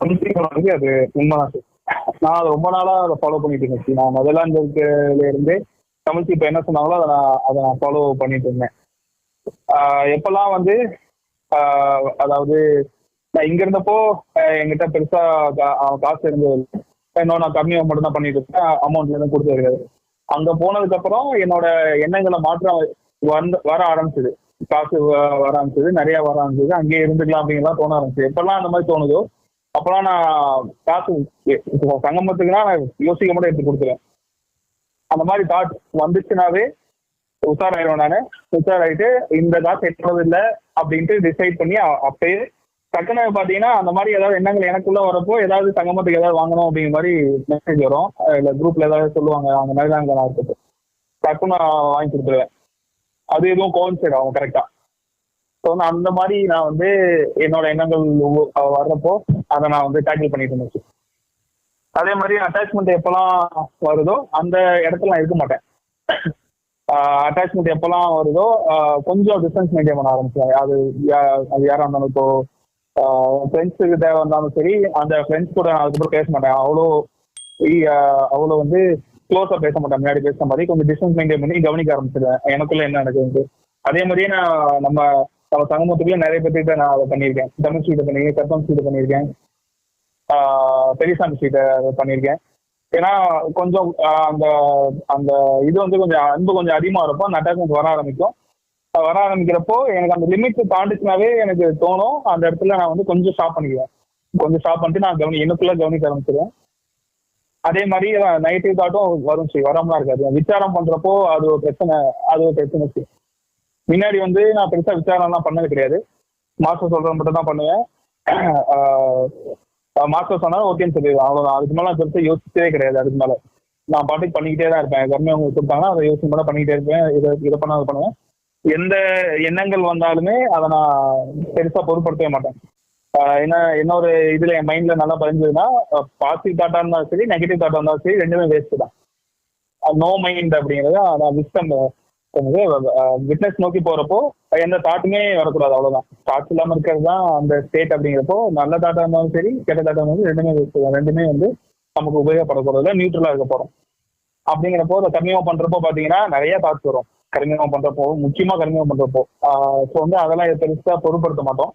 புரிஞ்சுக்கணும் வந்து அது உண்மைதான் சார் நான் அதை ரொம்ப நாளா அதை ஃபாலோ பண்ணிட்டு இருந்தேன் சார். நான் நெதர்லாந்துல இருந்து தமிழ்ச்சி இப்போ என்ன சொன்னாங்களோ அதை நான் அதை நான் ஃபாலோ பண்ணிட்டு இருந்தேன். ஆஹ் எப்பெல்லாம் வந்து ஆஹ் அதாவது நான் இங்க இருந்தப்போ என்கிட்ட பெருசா கா- காசு இருந்தது இன்னும் நான் கம்மியாக மட்டும் தான் பண்ணிட்டு இருக்கேன் அமௌண்ட்ல இருந்து கொடுத்து இருக்காது அங்க போனதுக்கு அப்புறம் என்னோட எண்ணங்களை மாற்றம் வந்து வர ஆரம்பிச்சது. காசு வ- வர ஆரம்பிச்சது நிறைய வர ஆரம்பிச்சது. அங்கேயே இருந்துக்கலாம் அப்படிங்கலாம் தோண ஆரம்பிச்சது. எப்பெல்லாம் அந்த மாதிரி தோணுதோ அப்பெல்லாம் நான் காசு சங்கமத்துக்குன்னா நான் யோசிக்க மட்டும் எடுத்து கொடுத்துருவேன். அந்த மாதிரி தாட் வந்துச்சுனாவே உஷாராயிருவேன் உஷார் உஷாராயிட்டு இந்த காசு எட்டுறது இல்லை அப்படின்ட்டு டிசைட் பண்ணி அப்பயே டக்குன்னு பாத்தீங்கன்னா அந்த மாதிரி ஏதாவது எண்ணங்கள் எனக்குள்ள வரப்போ ஏதாவது சங்கமத்துக்கு ஏதாவது வாங்கணும் அப்படிங்கிற மாதிரி மெசேஜ் வரும். இல்ல குரூப்ல ஏதாவது சொல்லுவாங்க. அந்த மாதிரி தான் நான் இருக்குது டக்குன்னு நான் வாங்கி கொடுத்துருவேன். அது எதுவும் கோன்சைட் ஆகும் கரெக்டா ஸோ நான் அந்த மாதிரி நான் வந்து என்னோட எண்ணங்கள் வர்றப்போ அதை நான் வந்து டேக்கிள் பண்ணிட்டு இருந்துச்சு அதே மாதிரி அட்டாச்மெண்ட் எப்பெல்லாம் வருதோ அந்த இடத்துல நான் இருக்க மாட்டேன். அட்டாச்மெண்ட் எப்பெல்லாம் வருதோ கொஞ்சம் டிஸ்டன்ஸ் மெயின்டைன் பண்ண ஆரம்பிச்சேன் அது யா- அது யாரா இருந்தாலும் இப்போ ஃப்ரெண்ட்ஸுக்கு தேவை இருந்தாலும் சரி அந்த ஃப்ரெண்ட்ஸ் கூட நான் அதுக்கப்புறம் பேச மாட்டேன். அவ்வளோ அவ்வளோ வந்து க்ளோஸா பேச மாட்டேன். முன்னாடி பேசுற மாதிரி கொஞ்சம் டிஸ்டன்ஸ் மெயின்டைன் பண்ணி கவனிக்க ஆரம்பிச்சிடுவேன் எனக்குள்ள என்ன நடக்குது அதே மாதிரியே நான் நம்ம நம்ம சமூகத்துக்குள்ள நிறைய பேர்கிட்ட நான் அதை பண்ணியிருக்கேன். தமிழ் ஸ்வீட்டை பண்ணியிருக்கேன் கர்த்தம் ஸ்வீட்டை பண்ணியிருக்கேன். பெரியசாமி ஸ்வீட்டை பண்ணியிருக்கேன். ஏன்னா கொஞ்சம் அந்த அந்த இது வந்து கொஞ்சம் அன்பு கொஞ்சம் அதிகமா இருக்கும் அந்த கொஞ்சம் வர ஆரம்பிக்கும். வர ஆரம்பிக்கிறப்போ எனக்கு அந்த லிமிட் தாண்டிச்சுனாவே எனக்கு தோணும் அந்த இடத்துல நான் வந்து கொஞ்சம் ஸ்டாப் பண்ணிக்குவேன். கொஞ்சம் ஸ்டாப் பண்ணிட்டு நான் கவனி எனக்குள்ள கவனிக்க ஆரம்பிச்சிருவேன். அதே மாதிரி நெகட்டிவ் தாட்டும் வரும் சரி வராமலாம் இருக்காது. விசாரம் பண்றப்போ அது ஒரு பிரச்சனை அது ஒரு பிரச்சனை சரி. முன்னாடி வந்து நான் பெருசா விசாரணைலாம் பண்ணது கிடையாது. மாஸ்டர் சொல்றது மட்டும் தான் பண்ணுவேன் மாஸ்டர் சொன்னா ஓகேன்னு சொல்லிடுவேன். அவ்வளவுதான். அதுக்கு மேல நான் பெருசா யோசிச்சதே கிடையாது அதுக்கு மேல. நான் பாட்டுக்கு பண்ணிக்கிட்டே தான் இருப்பேன். கம்மியாக அவங்க கொடுத்தாங்கன்னா அதை யோசிச்சு மட்டும் பண்ணிக்கிட்டே இருப்பேன். இதை இதை பண்ண அதை பண்ணுவேன். எந்த எண்ணங்கள் வந்தாலுமே அதை நான் பெருசா பொருட்படுத்தவே மாட்டேன். ஏன்னா என்ன இன்னொரு இதுல என் மைண்ட்ல நல்லா பதிஞ்சதுன்னா பாசிட்டிவ் தாட்டா இருந்தாலும் சரி நெகட்டிவ் தாட்டா இருந்தாலும் சரி ரெண்டுமே வேஸ்ட் தான். நோ மைண்ட் அப்படிங்கிறது நான் விஸ்டம் விட்னஸ் நோக்கி போறப்போ எந்த தாட்டுமே வரக்கூடாது அவ்வளவுதான். தாட்ஸ் இல்லாம இருக்கிறது தான் அந்த ஸ்டேட் அப்படிங்கிறப்போ நல்ல தாட்டா இருந்தாலும் சரி கெட்ட தாட்டா இருந்தாலும் ரெண்டுமே ரெண்டுமே வந்து நமக்கு உபயோகப்பட போறதுல நியூட்ரலா இருக்க போறோம். அப்படிங்கிறப்போ அதை கர்மியமா பண்றப்போ பாத்தீங்கன்னா நிறைய தாட்ஸ் வரும். கர்மியமா பண்றப்போ முக்கியமா கர்மியமா பண்றப்போ. ஸோ வந்து அதெல்லாம் பெருசா பொருட்படுத்த மாட்டோம்.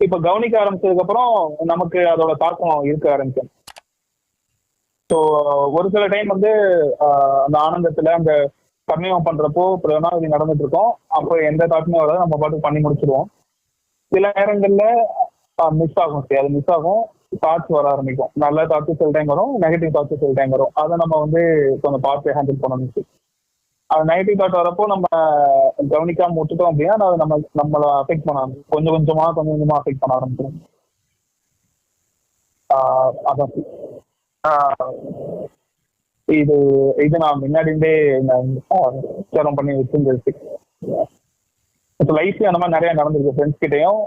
இப்ப கவனிக்க ஆரம்பிச்சதுக்கு அப்புறம் நமக்கு அதோட தாக்கம் இருக்க ஆரம்பிக்கும். ஸோ ஒரு சில டைம் வந்து ஆஹ் அந்த ஆனந்தத்துல அந்த கர்மியம் பண்றப்போ பிரணாதி நடந்துட்டு இருக்கோம் அப்போ எந்த தாட்டுமே வராது. நம்ம பாட்டுக்கு பண்ணி முடிச்சிருவோம். சில நேரங்கள்ல மிஸ் ஆகும். சரி அது மிஸ் ஆகும். தாட்ஸ் வர ஆரம்பிக்கும். நல்ல தாட்ஸ் சில டைம் வரும். நெகட்டிவ் தாட்ஸ் சில டைம் வரும். அதை நம்ம வந்து கொஞ்சம் பார்த்து ஹேண்டில் பண்ணணும். அது நெகட்டிவ் தாட் வரப்போ நம்ம கவனிக்காம விட்டுட்டோம் அப்படின்னா அது நம்ம நம்மள அஃபெக்ட் பண்ண ஆரம்பிக்கும். கொஞ்சம் கொஞ்சமா கொஞ்சம் கொஞ்சமா அஃபெக்ட் பண்ண ஆரம்பிச்சிடும் ஆஹ் அதான். ஆஹ் இது இது நான் முன்னாடி இருந்தே பண்ணி வச்சிருந்துச்சு இப்போ லைஃப்ல அந்த மாதிரி நிறைய நடந்திருக்கு ஃப்ரெண்ட்ஸ் கிட்டயும்.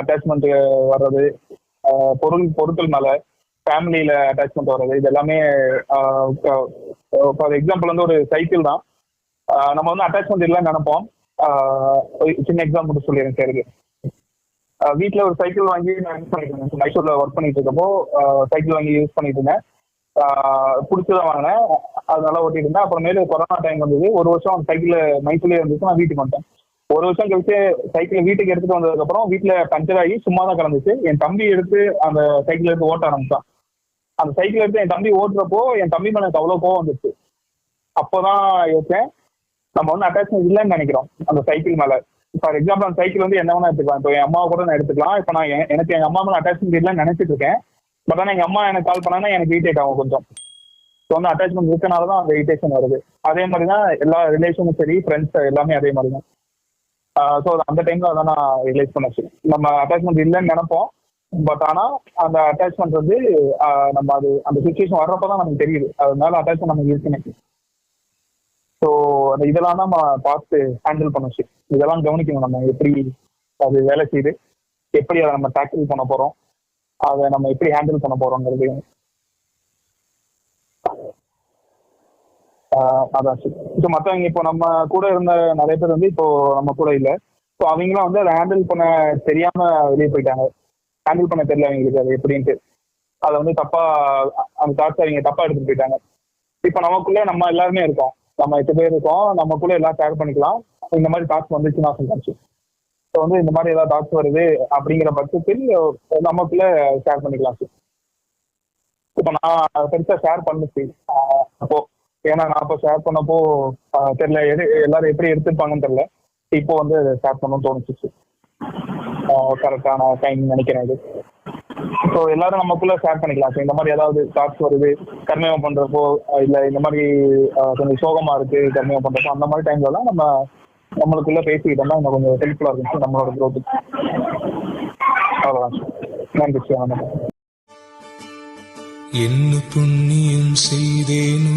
அட்டாச்மெண்ட் வர்றது பொருள் பொருட்கள் மேல ஃபேமிலியில அட்டாச்மெண்ட் வர்றது இது எல்லாமே ஃபார் எக்ஸாம்பிள் வந்து ஒரு சைக்கிள் தான். நம்ம வந்து அட்டாச்மெண்ட் இல்லைன்னு நினைப்போம். சின்ன எக்ஸாம்பிள் சொல்லிடுறேன் சரி வீட்டில் ஒரு சைக்கிள் வாங்கி நான் யூஸ் பண்ணிட்டு இருந்தேன். மைசூர்ல ஒர்க் பண்ணிட்டு இருக்கப்போ சைக்கிள் வாங்கி யூஸ் பண்ணிட்டு இருந்தேன். பிடிச்சதான் வாங்கினேன். அதனால ஓட்டிட்டு இருந்தேன். அப்புறமேலு கொரோனா டைம் வந்தது. ஒரு வருஷம் அந்த சைக்கிள் மைக்கிலே இருந்துச்சு. நான் வீட்டுக்கு வந்துட்டேன். ஒரு வருஷம் கழிச்சு சைக்கிள் வீட்டுக்கு எடுத்துட்டு வந்ததுக்கப்புறம் வீட்டுல பஞ்சர் ஆகி சும்மா தான் கிடந்துச்சு. என் தம்பி எடுத்து அந்த சைக்கிள் எடுத்து ஓட்ட ஆரம்பிச்சான். அந்த சைக்கிள் எடுத்து என் தம்பி ஓட்டுறப்போ என் தம்பி மேலே எனக்கு அவ்வளோ கோவம் வந்துச்சு. அப்போதான் யோசிச்சேன் நம்ம வந்து அட்டாச்மெண்ட் இல்லைன்னு நினைக்கிறோம் அந்த சைக்கிள் மேல. ஃபார் எக்ஸாம்பிள் அந்த சைக்கிள் வந்து என்ன வேணா எடுத்துக்கலாம். இப்போ என் அம்மா கூட நான் எடுத்துக்கலாம். இப்போ நான் எனக்கு எங்க அம்மா மேல அட்டாச்மெண்ட் இல்லைன்னு நினைச்சிட்டு இருக்கேன். பட் ஆனால் எங்க அம்மா எனக்கு கால் பண்ணாங்கன்னா எனக்கு இரிட்டேட் ஆகும் கொஞ்சம். ஸோ வந்து அட்டாச்மெண்ட் இருக்கனால தான் அந்த இரிட்டேஷன் வருது. அதே மாதிரி தான் எல்லா ரிலேஷனும் சரி ஃப்ரெண்ட்ஸ் எல்லாமே அதே மாதிரி தான் ஸோ அந்த டைம்ல அதான் நான் ரியலைஸ் பண்ணச்சு நம்ம அட்டாச்மெண்ட் இல்லைன்னு நினைப்போம். பட் ஆனா அந்த அட்டாச்மெண்ட் வந்து நம்ம அது அந்த சுச்சுவேஷன் வர்றப்ப தான் நமக்கு தெரியுது. அதனால அட்டாச்மெண்ட் நமக்கு இருக்குன்னு ஸோ அந்த இதெல்லாம் தான் நம்ம பார்த்து ஹேண்டில் பண்ணச்சு இதெல்லாம் கவனிக்கணும் நம்ம எப்படி அது வேலை செய்யுது. எப்படி அதை நம்ம டேக்கிள் பண்ண போறோம். அதை நம்ம எப்படி ஹேண்டில் பண்ண போறோங்கிறது ஆஹ் அதான் சரி. ஸோ மற்றவங்க இப்போ நம்ம கூட இருந்த நிறைய பேர் வந்து இப்போ நம்ம கூட இல்லை. ஸோ அவங்களாம் வந்து அதை ஹேண்டில் பண்ண தெரியாம வெளியே போயிட்டாங்க. ஹேண்டில் பண்ண தெரியல அவங்களுக்கு அது எப்படின்ட்டு. அதை வந்து தப்பா அந்த தாட்ஸ் அவங்க தப்பா எடுத்துட்டு போயிட்டாங்க. இப்போ நமக்குள்ளே நம்ம எல்லாருமே இருக்கோம். நம்ம எட்டு பேர் இருக்கோம். நமக்குள்ளே எல்லாம் ஷேர் பண்ணிக்கலாம். இந்த மாதிரி தாட்ஸ் வந்துச்சுன்னா சொல்லாச்சு ஸோ வந்து இந்த மாதிரி ஏதாவது தாட்ஸ் வருது அப்படிங்கிற பட்சத்தில் நமக்குள்ள ஷேர் பண்ணிக்கலாம் சார் இப்போ நான் பெருசா ஷேர் பண்ணுச்சு அப்போ ஏன்னா நான் அப்போ ஷேர் பண்ணப்போ தெரியல எது எல்லாரும் எப்படி எடுத்துப்பாங்கன்னு தெரியல. இப்போ வந்து ஷேர் பண்ணணும்னு தோணுச்சு கரெக்டான டைம் நினைக்கிறேன் இது. ஸோ எல்லாரும் நமக்குள்ள ஷேர் பண்ணிக்கலாம் சார் இந்த மாதிரி ஏதாவது தாட்ஸ் வருது கர்மயம் பண்றப்போ இல்ல இந்த மாதிரி கொஞ்சம் சோகமா இருக்கு கர்மயம் பண்றப்போ அந்த மாதிரி டைம்ல எல்லாம் நம்ம நம்மளுக்குள்ள பேசிக்கிட்டோம்னா இன்னும் கொஞ்சம் ஹெல்ப்ஃபுல்லா இருக்கும். சார் நம்மளோட growth அவ்வளவுதான் சார். நன்றி சார். வணக்கம். என்ன புண்ணியம் செய்தேனோ?